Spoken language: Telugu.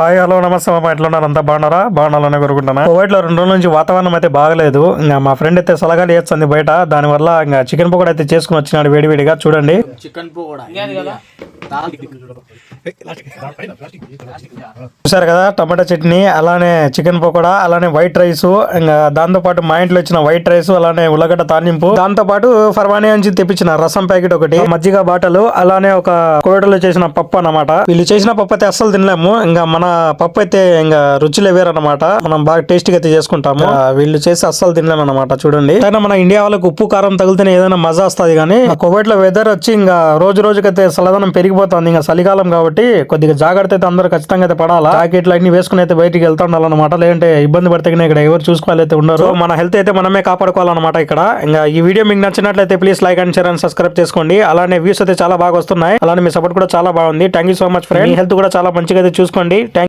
హాయ్ హలో నమస్తే మా ఎట్లా ఉన్నారు? అంతా బాగున్నారా? బాగున్నారని కోరుకుంటున్నా. కోవిడ్లో రెండు రోజుల నుంచి వాతావరణం అయితే బాగలేదు. ఇంకా మా ఫ్రెండ్ అయితే సలగాలు చేస్తుంది బయట. దాని వల్ల ఇంకా చికెన్ పకోడా అయితే చేసుకుని వచ్చినాడు వేడివేడిగా చూడండి. చికెన్ పకోడా? చూసారు కదా టమాటా చట్నీ అలానే చికెన్ పకోడా అలానే వైట్ రైస్ ఇంకా దాంతో పాటు మా ఇంట్లో వచ్చిన వైట్ రైస్ అలానే ఉల్లగడ్డ తానింపు దాంతో పాటు ఫర్వానీ నుంచి తెప్పించిన రసం ప్యాకెట్ ఒకటి మజ్జిగ బాటలు అలానే ఒక కోవిడలో చేసిన పప్పు అన్నమాట. వీళ్ళు చేసిన పప్పు అయితే అస్సలు తినలేము. ఇంకా మన పప్పు అయితే ఇంకా రుచులే వేరన్నమాట. మనం బాగా టేస్టీగా అయితే చేసుకుంటాము. వీళ్ళు చేసి అస్సలు తినలేము అనమాట చూడండి. అయినా మన ఇండియా వాళ్ళకి ఉప్పు కారం తగిలితేనే ఏదైనా మజా వస్తుంది కానీ కోవిడ్లో వెదర్ వచ్చి ఇంకా రోజు రోజుకైతే చల్లదనం పెరిగిపోతుంది. ఇంకా చలికాలం కాబట్టి కొద్దిగా జాగ్రత్త అయితే అందరూ ఖచ్చితంగా అయితే పడాలా? జాకెట్లు అన్ని వేసుకుని అయితే బయటికి వెళ్తా ఉండాలన్నమాట లేదంటే ఇబ్బంది పడితే ఇక్కడ ఎవరు చూసుకోవాలి అయితే ఉండరు. మన హెల్త్ అయితే మనమే కాపాడుకోవాలన్నమాట ఇక్కడ. ఇంకా ఈ వీడియో మీకు నచ్చినట్లయితే please like and share and subscribe చేసుకోండి. అలానే వ్యూస్ అయితే చాలా బాగా వస్తున్నాయి. అలానే మీ సపోర్ట్ కూడా చాలా బాగుంది. Thank you so much friend health కూడా చాలా మంచిగా అయితే చూసుకోండి.